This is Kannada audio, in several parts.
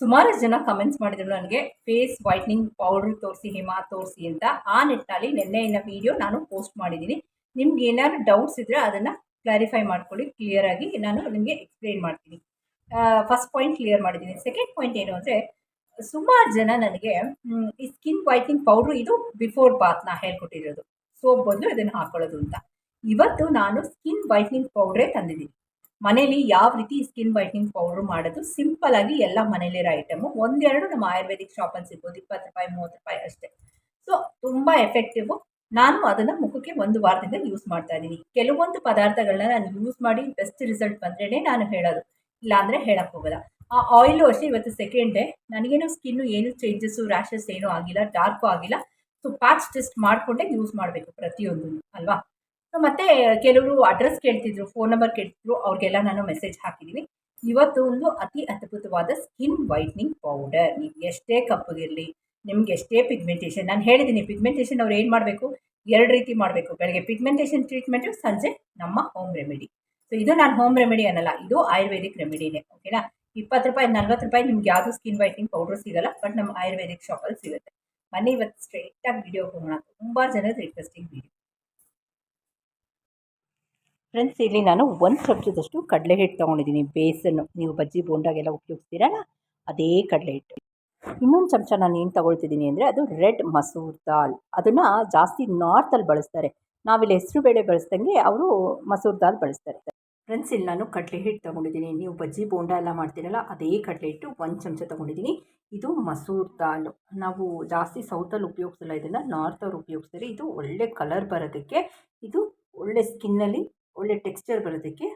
ಸುಮಾರು ಜನ ಕಮೆಂಟ್ಸ್ ಮಾಡಿದ್ರು ನನಗೆ ಫೇಸ್ ವೈಟ್ನಿಂಗ್ ಪೌಡರ್ ತೋರಿಸಿ, ಹಿಮ ತೋರಿಸಿ ಅಂತ. ಆ ನಿಟ್ಟಿನಲ್ಲಿ ನಿನ್ನೆಯಿಂದ ವಿಡಿಯೋ ನಾನು ಪೋಸ್ಟ್ ಮಾಡಿದ್ದೀನಿ. ನಿಮ್ಗೆ ಏನಾದ್ರು ಡೌಟ್ಸ್ ಇದ್ದರೆ ಅದನ್ನು ಕ್ಲಾರಿಫೈ ಮಾಡ್ಕೊಳ್ಳಿ ಕ್ಲಿಯರಾಗಿ ನಾನು ನಿಮಗೆ ಎಕ್ಸ್ಪ್ಲೇನ್ ಮಾಡ್ತೀನಿ. ಫಸ್ಟ್ ಪಾಯಿಂಟ್ ಕ್ಲಿಯರ್ ಮಾಡಿದ್ದೀನಿ. ಸೆಕೆಂಡ್ ಪಾಯಿಂಟ್ ಏನು ಅಂದರೆ, ಸುಮಾರು ಜನ ನನಗೆ ಈ ಸ್ಕಿನ್ ವೈಟ್ನಿಂಗ್ ಪೌಡ್ರು ಇದು ಬಿಫೋರ್ ಬಾತ್ ನಾ ಹೇಳ್ಕೊಟ್ಟಿರೋದು. ಸೋಪ್ ಬದಲು ಇದನ್ನು ಹಾಕೊಳ್ಳೋದು ಅಂತ. ಇವತ್ತು ನಾನು ಸ್ಕಿನ್ ವೈಟ್ನಿಂಗ್ ಪೌಡ್ರೇ ತಂದಿದ್ದೀನಿ. ಮನೇಲಿ ಯಾವ ರೀತಿ ಸ್ಕಿನ್ ವೈಟ್ನಿಂಗ್ ಪೌಡ್ರ್ ಮಾಡೋದು ಸಿಂಪಲ್ ಆಗಿ ಎಲ್ಲ ಮನೇಲಿರೋ ಐಟಮು ಒಂದೆರಡು ನಮ್ಮ ಆಯುರ್ವೇದಿಕ್ ಶಾಪಲ್ಲಿ ಸಿಗ್ಬೋದು, ಇಪ್ಪತ್ತು ರೂಪಾಯಿ, ಮೂವತ್ತು ರೂಪಾಯಿ ಅಷ್ಟೇ. ಸೊ ತುಂಬ ಎಫೆಕ್ಟಿವ್ ನಾನು ಅದನ್ನು ಮುಖಕ್ಕೆ ಒಂದು ವಾರದಿಂದ ಯೂಸ್ ಮಾಡ್ತಾ ಇದ್ದೀನಿ. ಕೆಲವೊಂದು ಪದಾರ್ಥಗಳನ್ನ ನಾನು ಯೂಸ್ ಮಾಡಿ ಬೆಸ್ಟ್ ರಿಸಲ್ಟ್ ಬಂದ್ರೇ ನಾನು ಹೇಳೋದು. ಇಲ್ಲಾಂದರೆ ಹೇಳಕ್ಕೆ ಹೋಗಲ್ಲ. ಆ ಆಯಿಲು ಅಷ್ಟೇ ಇವತ್ತು ಸೆಕೆಂಡ್ ಡೇ ನನಗೇನು ಸ್ಕಿನ್ನು ಏನು ಚೇಂಜಸ್ಸು ರ್ಯಾಷಸ್ ಏನೂ ಆಗಿಲ್ಲ ಡಾರ್ಕು ಆಗಿಲ್ಲ. ಸೊ ಪ್ಯಾಚ್ ಟೆಸ್ಟ್ ಮಾಡಿಕೊಂಡೇ ಯೂಸ್ ಮಾಡಬೇಕು ಪ್ರತಿಯೊಂದು ಅಲ್ವಾ? ಮತ್ತೆ ಕೆಲವರು ಅಡ್ರೆಸ್ ಕೇಳ್ತಿದ್ರು ಫೋನ್ ನಂಬರ್ ಕೇಳ್ತಿದ್ರು, ಅವ್ರಿಗೆಲ್ಲ ನಾನು ಮೆಸೇಜ್ ಹಾಕಿದ್ದೀನಿ ಇವತ್ತು ಒಂದು ಅತಿ ಅದ್ಭುತವಾದ ಸ್ಕಿನ್ ವೈಟ್ನಿಂಗ್ ಪೌಡರ್ ನೀವು ಎಷ್ಟೇ ಕಪ್ಪಗಿರಲಿ, ನಿಮ್ಗೆ ಎಷ್ಟೇ ಪಿಗ್ಮೆಂಟೇಷನ್ ನಾನು ಹೇಳಿದ್ದೀನಿ ಪಿಗ್ಮೆಂಟೇಷನ್ ಅವ್ರು ಏನು ಮಾಡಬೇಕು? ಎರಡು ರೀತಿ ಮಾಡಬೇಕು. ಬೆಳಗ್ಗೆ ಪಿಗ್ಮೆಂಟೇಷನ್ ಟ್ರೀಟ್ಮೆಂಟು ಸಂಜೆ ನಮ್ಮ ಹೋಮ್ ರೆಮಿಡಿ ಸೊ ಇದು ನಾನು ಹೋಮ್ ರೆಮಿಡಿ ಅನ್ನಲ್ಲ, ಇದು ಆಯುರ್ವೇದಿಕ್ ರೆಮಿಡಿನೇ ಓಕೆನಾ ಇಪ್ಪತ್ತು ರೂಪಾಯಿ, ನಲ್ವತ್ತು ರೂಪಾಯಿ ನಿಮ್ಗೆ ಯಾವುದು ಸ್ಕಿನ್ ವೈಟ್ನಿಂಗ್ ಪೌಡರ್ ಸಿಗಲ್ಲ ಬಟ್ ನಮ್ಮ ಆಯುರ್ವೇದಿಕ್ ಶಾಪಲ್ಲಿ ಸಿಗುತ್ತೆ. ಮನೆ ಇವತ್ತು ಸ್ಟ್ರೈಟಾಗಿ ವಿಡಿಯೋ ಹೋಗೋಣ. ತುಂಬ ಜನದ ರಿಕ್ವೆಸ್ಟಿಂಗ್ ವಿಡಿಯೋ ಫ್ರೆಂಡ್ಸ್ ಇಲ್ಲಿ ನಾನು ಒಂದು ಚಮಚದಷ್ಟು ಕಡಲೆ ಹಿಟ್ಟು ತೊಗೊಂಡಿದ್ದೀನಿ, ಬೇಸನ್ನು. ನೀವು ಬಜ್ಜಿ ಬೋಂಡಾಗೆಲ್ಲ ಉಪಯೋಗಿಸ್ತೀರಲ್ಲ, ಅದೇ ಕಡಲೆ ಹಿಟ್ಟು ಇನ್ನೊಂದು ಚಮಚ ನಾನು ಏನು ತಗೊಳ್ತಿದ್ದೀನಿ ಅಂದರೆ, ಅದು ರೆಡ್ ಮಸೂರ್ ದಾಲ್. ಅದನ್ನು ಜಾಸ್ತಿ ನಾರ್ತಲ್ಲಿ ಬಳಸ್ತಾರೆ. ನಾವಿಲ್ಲಿ ಹೆಸರು ಬೇಳೆ ಬಳಸ್ದಂಗೆ ಅವರು ಮಸೂರ್ ದಾಲ್ ಬಳಸ್ತಾರೆ. ಫ್ರೆಂಡ್ಸ್ ಇಲ್ಲಿ ನಾನು ಕಡಲೆ ಹಿಟ್ಟು ತೊಗೊಂಡಿದ್ದೀನಿ. ನೀವು ಬಜ್ಜಿ ಬೋಂಡ ಎಲ್ಲ ಮಾಡ್ತೀರಲ್ಲ, ಅದೇ ಕಡಲೆ ಹಿಟ್ಟು ಒಂದು ಚಮಚ ತೊಗೊಂಡಿದ್ದೀನಿ. ಇದು ಮಸೂರ್ ದಾಲ್. ನಾವು ಜಾಸ್ತಿ ಸೌತಲ್ಲಿ ಉಪಯೋಗಿಸಲ್ಲ, ಇದನ್ನು ನಾರ್ತವ್ರು ಉಪಯೋಗಿಸ್ತಾರೆ. ಇದು ಒಳ್ಳೆ ಕಲರ್ ಬರೋದಕ್ಕೆ, ಇದು ಒಳ್ಳೆ ಸ್ಕಿನ್ನಲ್ಲಿ ಒಳ್ಳೆ ಟೆಕ್ಸ್ಚರ್ ಬರೋದಕ್ಕೆ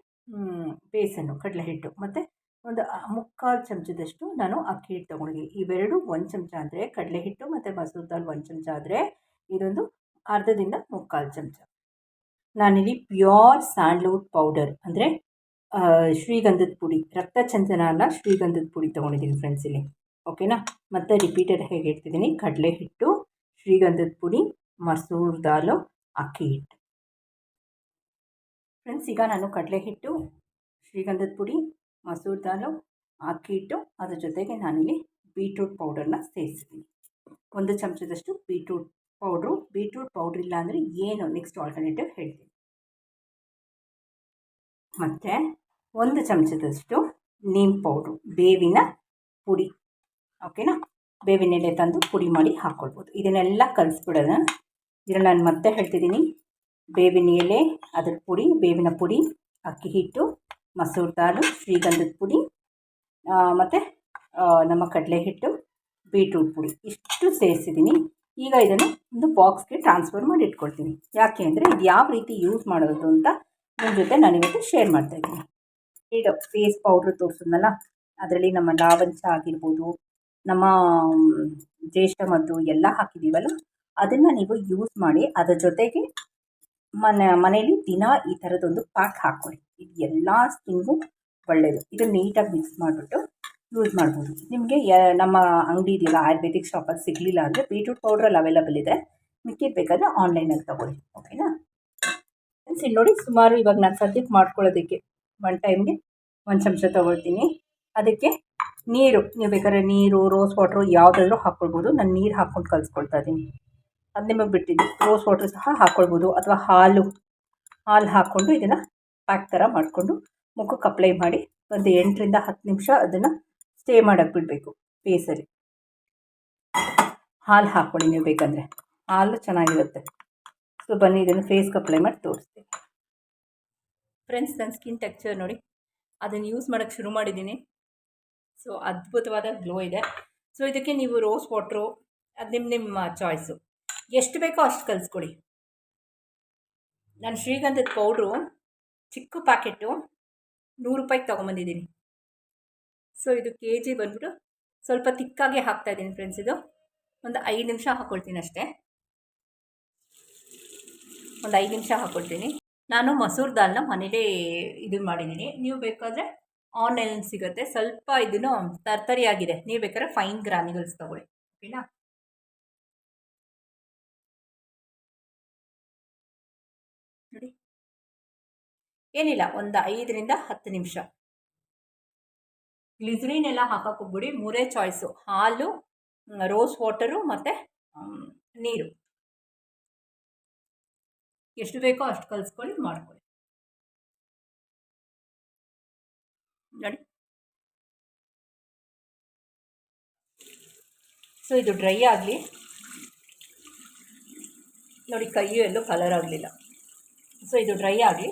ಬೇಸನ್ನು, ಕಡಲೆ ಹಿಟ್ಟು. ಮತ್ತು ಒಂದು ಮುಕ್ಕಾಲು ಚಮಚದಷ್ಟು ನಾನು ಅಕ್ಕಿ ಹಿಟ್ಟು ತೊಗೊಂಡಿದ್ದೀನಿ. ಇವೆರಡು ಒಂದು ಚಮಚ ಅಂದರೆ ಕಡಲೆ ಹಿಟ್ಟು ಮತ್ತು ಮಸೂರ್ ದಾಲ್ ಒಂದು ಚಮಚ ಆದರೆ ಇದೊಂದು ಅರ್ಧದಿಂದ ಮುಕ್ಕಾಲು ಚಮಚ. ನಾನಿಲ್ಲಿ ಪ್ಯೂರ್ ಸ್ಯಾಂಡ್ಲ್ವುಡ್ ಪೌಡರ್ ಅಂದರೆ ಶ್ರೀಗಂಧದ ಪುಡಿ ರಕ್ತ ಚಂದನ ಅಲ್ಲ ಶ್ರೀಗಂಧದ ಪುಡಿ ತೊಗೊಂಡಿದ್ದೀನಿ ಫ್ರೆಂಡ್ಸ್ ಇಲ್ಲಿ. ಓಕೆನಾ ಮತ್ತೆ ರಿಪೀಟೆಡ್ ಹೇಗೆ ಹೇಳ್ತಿದ್ದೀನಿ. ಕಡಲೆ ಹಿಟ್ಟು, ಶ್ರೀಗಂಧದ ಪುಡಿ, ಮಸೂರ್ ದಾಲು, ಅಕ್ಕಿ ಹಿಟ್ಟು. ಫ್ರೆಂಡ್ಸ್, ಈಗ ನಾನು ಕಡಲೆ ಹಿಟ್ಟು ಶ್ರೀಗಂಧದ ಪುಡಿ, ಮಸೂರ್ ದಾಲು ಅಕ್ಕಿ ಹಿಟ್ಟು ಅದ್ರ ಜೊತೆಗೆ ನಾನಿಲ್ಲಿ ಬೀಟ್ರೂಟ್ ಪೌಡರ್ನ ಸೇರಿಸ್ತೀನಿ ಒಂದು ಚಮಚದಷ್ಟು ಬೀಟ್ರೂಟ್ ಪೌಡ್ರು. ಬೀಟ್ರೂಟ್ ಪೌಡ್ರ್ ಇಲ್ಲ ಅಂದರೆ ಏನು? ನೆಕ್ಸ್ಟ್ ಆಲ್ಟರ್ನೇಟಿವ್ ಹೇಳ್ತೀನಿ. ಮತ್ತು ಒಂದು ಚಮಚದಷ್ಟು ನೀಮ್ ಪೌಡ್ರು, ಬೇವಿನ ಪುಡಿ. ಓಕೆನಾ? ಬೇವಿನ ಎಲೆ ತಂದು ಪುಡಿ ಮಾಡಿ ಹಾಕ್ಕೊಳ್ಬೋದು ಇದನ್ನೆಲ್ಲ ಕಲಿಸ್ಬಿಡೋಣ. ಇದನ್ನು ನಾನು ಮತ್ತೆ ಹೇಳ್ತಿದ್ದೀನಿ. ಬೇವಿನ ಎಲೆ ಅದರ ಪುಡಿ, ಬೇವಿನ ಪುಡಿ, ಅಕ್ಕಿ ಹಿಟ್ಟು, ಮಸೂರ್ ದಾಲು, ಶ್ರೀಗಂಧದ ಪುಡಿ ಮತ್ತು ನಮ್ಮ ಕಡಲೆ ಹಿಟ್ಟು, ಬೀಟ್ರೂಟ್ ಪುಡಿ. ಇಷ್ಟು ಸೇರಿಸಿದ್ದೀನಿ ಈಗ ಇದನ್ನು ಒಂದು ಬಾಕ್ಸ್ಗೆ ಟ್ರಾನ್ಸ್ಫರ್ ಮಾಡಿ ಇಟ್ಕೊಳ್ತೀನಿ. ಯಾಕೆ ಅಂದರೆ ಇದು ಯಾವ ರೀತಿ ಯೂಸ್ ಮಾಡೋದು ಅಂತ ನಿಮ್ಮ ಜೊತೆ ನಾನಿವತ್ತು ಶೇರ್ ಮಾಡ್ತಾಯಿದ್ದೀನಿ ಈಗ ಫೇಸ್ ಪೌಡ್ರ್ ತೋರಿಸಿದ್ನಲ್ಲ, ಅದರಲ್ಲಿ ನಮ್ಮ ಲಾವಂಚ ಆಗಿರ್ಬೋದು, ನಮ್ಮ ಜ್ಯೇಷ್ಠ ಮದ್ದು ಎಲ್ಲ ಹಾಕಿದ್ದೀವಲ್ಲ ಅದನ್ನು ನೀವು ಯೂಸ್ ಮಾಡಿ ಅದರ ಜೊತೆಗೆ ಮನೆ ಮನೇಲಿ ದಿನ ಈ ಥರದೊಂದು ಪ್ಯಾಕ್ ಹಾಕ್ಕೊಳ್ಳಿ ಇದು ಎಲ್ಲ ಸ್ಕಿನ್ಗೂ ಒಳ್ಳೆಯದು ಇದನ್ನು ನೀಟಾಗಿ ಮಿಕ್ಸ್ ಮಾಡಿಬಿಟ್ಟು ಯೂಸ್ ಮಾಡ್ಬೋದು. ನಿಮಗೆ ನಮ್ಮ ಅಂಗಡಿ ಇದೆಯಲ್ಲ, ಆಯುರ್ವೇದಿಕ್ ಶಾಪಲ್ಲಿ ಸಿಗಲಿಲ್ಲ ಅಂದರೆ ಬೀಟ್ರೂಟ್ ಪೌಡ್ರಲ್ಲಿ ಅವೈಲಬಲ್ ಇದೆ ಮಿಕ್ಕಿದ್ದು ಬೇಕಾದರೆ ಆನ್ಲೈನಲ್ಲಿ ತೊಗೊಳ್ಳಿ. ಓಕೆನಾ ಫ್ರೆಂಡ್ಸ್ ಇಲ್ಲಿ ನೋಡಿ ಸುಮಾರು ಇವಾಗ ನಾನು ಸದ್ಯಕ್ಕೆ ಮಾಡ್ಕೊಳ್ಳೋದಕ್ಕೆ ಒನ್ ಟೈಮ್ಗೆ ಒಂದು ಚಮಚ ತೊಗೊಳ್ತೀನಿ. ಅದಕ್ಕೆ ನೀರು, ನೀವು ಬೇಕಾದ್ರೆ ನೀರು ರೋಸ್ ವಾಟ್ರು ಯಾವುದಾದ್ರೂ ಹಾಕ್ಕೊಳ್ಬೋದು. ನಾನು ನೀರು ಹಾಕ್ಕೊಂಡು ಕಲಿಸ್ಕೊಳ್ತಾ ಇದ್ದೀನಿ. ಅದು ನಿಮಗೆ ಬಿಟ್ಟಿದ್ದು ರೋಸ್ ವಾಟ್ರ್ ಸಹ ಹಾಕ್ಕೊಳ್ಬೋದು ಅಥವಾ ಹಾಲು ಹಾಲು ಹಾಕ್ಕೊಂಡು ಇದನ್ನು ಪ್ಯಾಕ್ ಥರ ಮಾಡಿಕೊಂಡು ಮುಖಕ್ಕೆ ಅಪ್ಲೈ ಮಾಡಿ ಒಂದು ಎಂಟರಿಂದ ಹತ್ತು ನಿಮಿಷ ಅದನ್ನು ಸ್ಟೇ ಮಾಡೋಕ್ಕೆ ಬಿಡಬೇಕು ಫೇಸಲ್ಲಿ ಹಾಲು ಹಾಕ್ಕೊಳ್ಳಿ ನೀವು ಬೇಕಂದರೆ. ಹಾಲು ಚೆನ್ನಾಗಿರುತ್ತೆ. ಸೊ ಬನ್ನಿ ಇದನ್ನು ಫೇಸ್ಗೆ ಅಪ್ಲೈ ಮಾಡಿ ತೋರಿಸ್ತೀನಿ. ಫ್ರೆಂಡ್ಸ್ ನನ್ನ ಸ್ಕಿನ್ ಟೆಕ್ಚರ್ ನೋಡಿ. ಅದನ್ನು ಯೂಸ್ ಮಾಡೋಕ್ಕೆ ಶುರು ಮಾಡಿದ್ದೀನಿ. ಸೊ ಅದ್ಭುತವಾದ ಗ್ಲೋ ಇದೆ. ಸೊ ಇದಕ್ಕೆ ನೀವು ರೋಸ್ ವಾಟ್ರು ಅದು ನಿಮ್ಮ ನಿಮ್ಮ ಚಾಯ್ಸು ಎಷ್ಟು ಬೇಕೋ ಅಷ್ಟು ಕಲಿಸ್ಕೊಡಿ. ನಾನು ಶ್ರೀಗಂಧದ ಪೌಡ್ರು, ಚಿಕ್ಕ ಪ್ಯಾಕೆಟು ನೂರು ರೂಪಾಯಿಗೆ ತೊಗೊಂಬಂದಿದ್ದೀನಿ. ಸೊ, ಇದು ಕೆ ಜಿ ಬಂದ್ಬಿಟ್ಟು ಸ್ವಲ್ಪ ತಿಕ್ಕಾಗೆ ಹಾಕ್ತಾಯಿದ್ದೀನಿ ಫ್ರೆಂಡ್ಸ್ ಇದು ಒಂದು ಐದು ನಿಮಿಷ ಹಾಕ್ಕೊಳ್ತೀನಿ ಅಷ್ಟೇ. ಒಂದು ಐದು ನಿಮಿಷ ಹಾಕ್ಕೊಳ್ತೀನಿ ನಾನು ಮಸೂರ್ ದಾಲ್ನ ಮನೇಲೇ ಇದು ಮಾಡಿದ್ದೀನಿ. ನೀವು ಬೇಕಾದರೆ ಆನ್ಲೈನ್ ಸಿಗುತ್ತೆ. ಸ್ವಲ್ಪ ಇದನ್ನು ತರ್ತರಿಯಾಗಿದೆ. ನೀವು ಬೇಕಾದ್ರೆ ಫೈನ್ ಗ್ರಾನಿಗಲ್ಸ್ ತೊಗೊಳ್ಳಿ. ಓಕೆನಾ? ಏನಿಲ್ಲ, ಒಂದು ಐದರಿಂದ ಹತ್ತು ನಿಮಿಷ. ಗ್ಲಿಸರಿನ್ ಎಲ್ಲ ಹಾಕಕ್ಕೆ ಹೋಗ್ಬಿಡಿ, ಮೂರೇ ಚಾಯ್ಸು ಹಾಲು ರೋಸ್ ವಾಟರು ಮತ್ತು ನೀರು. ಎಷ್ಟು ಬೇಕೋ ಅಷ್ಟು ಕಲಿಸ್ಕೊಳ್ಳಿ, ಮಾಡ್ಕೊಳ್ಳಿ. ನೋಡಿ ಸೊ ಇದು ಡ್ರೈ ಆಗಲಿ. ನೋಡಿ, ಕೈಯು ಎಲ್ಲೂ ಕಲರ್ ಆಗಲಿಲ್ಲ. ಸೊ ಇದು ಡ್ರೈ ಆಗಲಿ.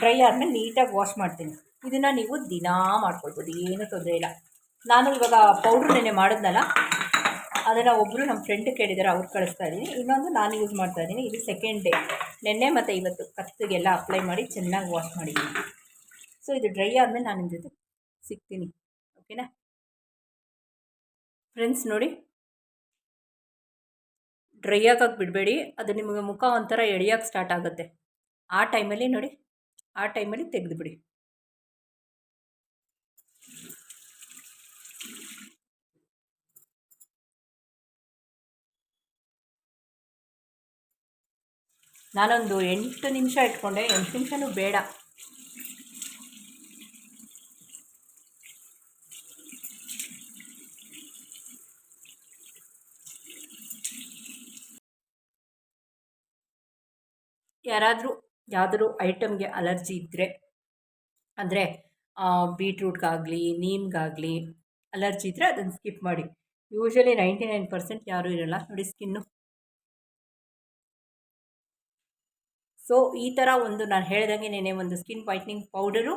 ಡ್ರೈ ಆದಮೇಲೆ ನೀಟಾಗಿ ವಾಶ್ ಮಾಡ್ತೀನಿ. ಇದನ್ನು ನೀವು ದಿನಾ ಮಾಡ್ಕೊಳ್ಬೋದು, ಏನೂ ತೊಂದರೆ ಇಲ್ಲ. ನಾನು ಇವಾಗ ಪೌಡ್ರ್ ನೆನೆ ಮಾಡಿದ್ನಲ್ಲ, ಅದನ್ನು ಒಬ್ಬರು ನಮ್ಮ ಫ್ರೆಂಡ್ ಕೇಳಿದ್ದಾರೆ ಅವ್ರು ಕಳಿಸ್ತಾ ಇದ್ದೀನಿ. ಇನ್ನೊಂದು ನಾನು ಯೂಸ್ ಮಾಡ್ತಾ ಇದ್ದೀನಿ. ಇದು ಸೆಕೆಂಡ್ ಡೇ ನೆನ್ನೆ ಮತ್ತು ಇವತ್ತು ಕತ್ತಿಗೆಲ್ಲ ಅಪ್ಲೈ ಮಾಡಿ ಚೆನ್ನಾಗಿ ವಾಶ್ ಮಾಡಿದ್ದೀನಿ. ಸೊ ಇದು ಡ್ರೈ ಆದಮೇಲೆ ನಾನು ನಿಮ್ಮ ಸಿಗ್ತೀನಿ. ಓಕೆನಾ ಫ್ರೆಂಡ್ಸ್ ನೋಡಿ ಡ್ರೈ ಆಗೋಕೆ ಬಿಡಬೇಡಿ. ಅದು ನಿಮಗೆ ಮುಖ ಒಂಥರ ಎಳಿಯೋಕ್ಕೆ ಸ್ಟಾರ್ಟ್ ಆಗುತ್ತೆ. ಆ ಟೈಮಲ್ಲಿ ನೋಡಿ. ಆ ಟೈಮಲ್ಲಿ ತೆಗೆದು ತೆಗೆದುಬಿಡಿ. ನಾನೊಂದು ಎಂಟು ನಿಮಿಷ ಇಟ್ಕೊಂಡೆ. ಎಂಟು ನಿಮಿಷನೂ ಬೇಡ. ಯಾರಾದರೂ ಯಾವುದಾದ್ರು ಐಟಮ್ಗೆ ಅಲರ್ಜಿ ಇದ್ದರೆ ಅಂದರೆ ಬೀಟ್ರೂಟ್ಗಾಗಲಿ, ನೀಮ್ಗಾಗಲಿ ಅಲರ್ಜಿ ಇದ್ದರೆ ಅದನ್ನು ಸ್ಕಿಪ್ ಮಾಡಿ. ಯೂಶ್ವಲಿ ನೈಂಟಿ ನೈನ್ ಪರ್ಸೆಂಟ್ ಯಾರೂ ಇರಲ್ಲ. ನೋಡಿ ಸ್ಕಿನ್ನು. ಸೊ, ಈ ಥರ ಒಂದು ನಾನು ಹೇಳ್ದಂಗೆ ನೆನೆ ಒಂದು ಸ್ಕಿನ್ ವೈಟ್ನಿಂಗ್ ಪೌಡರು,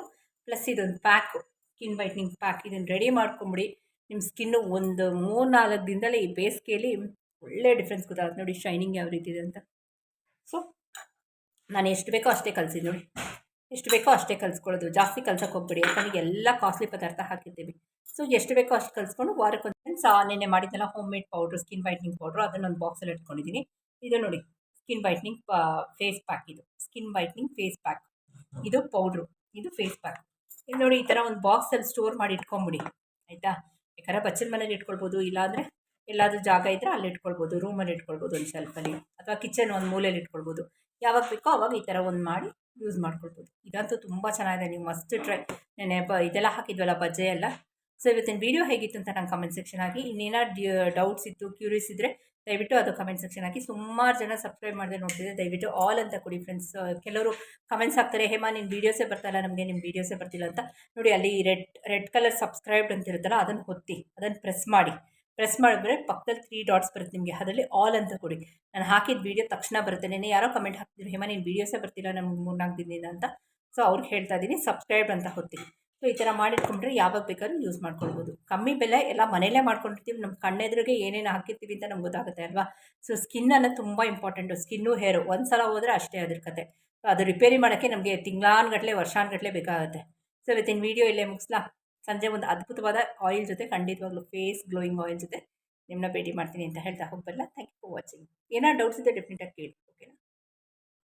ಪ್ಲಸ್ ಇದೊಂದು ಪ್ಯಾಕು. Skin whitening pack. ಇದನ್ನು ರೆಡಿ ಮಾಡ್ಕೊಂಬಿಡಿ. ನಿಮ್ಮ ಸ್ಕಿನ್ನು ಒಂದು ಮೂರು ನಾಲ್ಕು ದಿನದಲ್ಲೇ ಈ ಬೇಸಿಗೆಯಲ್ಲಿ ಒಳ್ಳೆ ಡಿಫ್ರೆನ್ಸ್ ಗೊತ್ತಾಗುತ್ತೆ. ನೋಡಿ, ಶೈನಿಂಗ್ ಯಾವ ರೀತಿ ಇದೆ ಅಂತ. ಸೊ ನಾನು ಎಷ್ಟು ಬೇಕೋ ಅಷ್ಟೇ ಕಲಿಸಿದ್ದು. ನೋಡಿ ಎಷ್ಟು ಬೇಕೋ ಅಷ್ಟೇ ಕಲಿಸ್ಕೊಳ್ಳೋದು. ಜಾಸ್ತಿ ಕಲ್ಸಕ್ಕೆ ಹೋಗ್ಬೇಡಿ ಯಾಕಂದರೆ ಎಲ್ಲ ಕಾಸ್ಟ್ಲಿ ಪದಾರ್ಥ ಹಾಕಿದ್ದೀವಿ. ಸೊ ಎಷ್ಟು ಬೇಕೋ ಅಷ್ಟು ಕಲಿಸ್ಕೊಂಡು ವಾರಕ್ಕೊಂದು ಸಹ ನೆನ್ನೆ ಮಾಡಿದ್ದೆಲ್ಲ home made powder skin whitening powder ಅದನ್ನೊಂದು ಬಾಕ್ಸಲ್ಲಿ ಇಟ್ಕೊಂಡಿದ್ದೀನಿ. ಇದು ನೋಡಿ ಸ್ಕಿನ್ ವೈಟ್ನಿಂಗ್ ಫೇಸ್ ಪ್ಯಾಕ್ ಇದು. ಸ್ಕಿನ್ ವೈಟ್ನಿಂಗ್ ಫೇಸ್ ಪ್ಯಾಕ್ ಇದು ಪೌಡ್ರು ಇದು ಫೇಸ್ ಪ್ಯಾಕ್ ಇದು ನೋಡಿ, ಈ ಥರ ಒಂದು ಬಾಕ್ಸಲ್ಲಿ ಸ್ಟೋರ್ ಮಾಡಿ ಇಟ್ಕೊಂಬಿಡಿ. ಆಯಿತಾ? ಯಾಕಂದ್ರೆ ಬಚ್ಚನ ಮನೇಲಿ ಇಟ್ಕೊಳ್ಬೋದು, ಇಲ್ಲಾಂದರೆ ಎಲ್ಲಾದರೂ ಜಾಗ ಇದ್ದರೆ ಅಲ್ಲಿ ಇಟ್ಕೊಳ್ಬೋದು ರೂಮಲ್ಲಿ ಇಟ್ಕೊಳ್ಬೋದು ಒಂದು ಶೆಲ್ಫಲ್ಲಿ ಅಥವಾ ಕಿಚನ್ ಒಂದು ಮೂಲೆಯಲ್ಲಿ ಇಟ್ಕೊಳ್ಬೋದು. ಯಾವಾಗ ಬೇಕೋ ಅವಾಗ ಈ ಥರ ಒಂದು ಮಾಡಿ ಯೂಸ್ ಮಾಡ್ಕೊಳ್ಬೋದು. ಇದಂತೂ ತುಂಬ ಚೆನ್ನಾಗಿದೆ. ನೀವು ಮಸ್ಟ್ ಟ್ರೈ ನೆನೆ ಬ ಇದೆಲ್ಲ ಹಾಕಿದ್ವಲ್ಲ ಬಜ್ಜೆ ಎಲ್ಲ. ಸೊ ಇವತ್ತಿನ ವೀಡಿಯೋ ಹೇಗಿತ್ತು ಅಂತ ನಂಗೆ ಕಮೆಂಟ್ ಸೆಕ್ಷನ್ ಆಗಿ ಇನ್ನೇನಾದ್ರು ಡೌಟ್ಸ್ ಇತ್ತು ಕ್ಯೂರಿಯಸ್ ಇದ್ದರೆ ದಯವಿಟ್ಟು ಅದು ಕಮೆಂಟ್ ಸೆಕ್ಷನ್ ಹಾಕಿ. ಸುಮಾರು ಜನ ಸಬ್ಸ್ಕ್ರೈಬ್ ಮಾಡಿದೆ ನೋಡ್ತಿದ್ದೆ ದಯವಿಟ್ಟು ಆಲ್ ಅಂತ ಕೊಡಿ ಫ್ರೆಂಡ್ಸ್ ಕೆಲವರು ಕಮೆಂಟ್ಸ್ ಹಾಕ್ತಾರೆ, ಹೇಮಾ ನಿಮ್ಮ ವೀಡಿಯೋಸೇ ಬರ್ತಾಯಿಲ್ಲ ನಮಗೆ ನಿಮ್ಮ ವೀಡಿಯೋಸೇ ಬರ್ತಿಲ್ಲ ಅಂತ. ನೋಡಿ ಅಲ್ಲಿ ರೆಡ್ ರೆಡ್ ಕಲರ್ ಸಬ್ಸ್ಕ್ರೈಬ್ಡ್ ಅಂತ ಇರುತ್ತಲ್ಲ, ಅದನ್ನು ಹೊತ್ತಿ ಅದನ್ನು ಪ್ರೆಸ್ ಮಾಡಿ. ಪ್ರೆಸ್ ಮಾಡಿದ್ರೆ ಪಕ್ಕದಲ್ಲಿ ತ್ರೀ ಡಾಟ್ಸ್ ಬರುತ್ತೆ ನಿಮಗೆ. ಅದರಲ್ಲಿ ಆಲ್ ಅಂತ ಕೊಡಿ. ನಾನು ಹಾಕಿದ ವೀಡಿಯೋ ತಕ್ಷಣ ಬರುತ್ತೆ. ನೆನೆ ಯಾರೋ ಕಮೆಂಟ್ ಹಾಕ್ತಿದ್ರು, ಹೇಮ, ನೀನು ವೀಡಿಯೋಸೇ ಬರ್ತಿಲ್ಲ, ನಮ್ಗೆ ಮೂರ್ನಾಲ್ಕು ದಿನದಿಂದ ಅಂತ. ಸೊ ಅವ್ರಿಗೆ ಹೇಳ್ತಾ ಇದ್ದೀನಿ ಸಬ್ಸ್ಕ್ರೈಬ್ ಅಂತ ಹೊತ್ತಿ ಸೊ ಈ ಥರ ಮಾಡಿಟ್ಕೊಂಡ್ರೆ ಯಾವಾಗ ಬೇಕಾದ್ರೂ ಯೂಸ್ ಮಾಡ್ಕೊಳ್ಬೋದು. ಕಮ್ಮಿ ಬೆಲೆ, ಎಲ್ಲ ಮನೆಯಲ್ಲೇ ಮಾಡ್ಕೊಂಡಿರ್ತೀವಿ. ನಮ್ಮ ಕಣ್ಣೆದುರಿಗೆ ಏನೇನು ಹಾಕಿರ್ತೀವಿ ಅಂತ ನಮ್ಗೆ ಗೊತ್ತಾಗುತ್ತೆ ಅಲ್ವಾ? ಸೊ ಸ್ಕಿನ್ ಅನ್ನೋದು ತುಂಬ ಇಂಪಾರ್ಟೆಂಟು ಸ್ಕಿನ್ನು ಹೇರು ಒಂದು ಸಲ ಹೋದರೆ ಅಷ್ಟೇ ಅದ್ರ ಕತೆ. ಸೊ ಅದು ರಿಪೇರಿ ಮಾಡೋಕ್ಕೆ ನಮಗೆ ತಿಂಗಳಾನ್ಗಟ್ಟಲೆ ವರ್ಷಾನ್ಗಟ್ಟಲೆ ಬೇಕಾಗುತ್ತೆ. ಸೊ ಇವತ್ತಿನ ವೀಡಿಯೋ ಇಲ್ಲೇ ಮುಗಿಸ್ಲಾ? ಸಂಜೆ ಒಂದು ಅದ್ಭುತವಾದ ಆಯಿಲ್ ಜೊತೆ ಖಂಡಿತವಾಗ್ಲೂ ಫೇಸ್ ಗ್ಲೋಯಿಂಗ್ ಆಯಿಲ್ ಜೊತೆ ನಿಮ್ಮನ್ನ ಭೇಟಿ ಮಾಡ್ತೀನಿ ಅಂತ ಹೇಳ್ತಾ ಹೋಗ್ಬಲ್ಲ. ಥ್ಯಾಂಕ್ ಯು ಫಾರ್ ವಾಚಿಂಗ್ ಏನಾದ್ರು ಡೌಟ್ಸ್ ಇದ್ದರೆ ಡೆಫಿನೆಟಾಗಿ ಕೇಳಿ ಓಕೆನಾ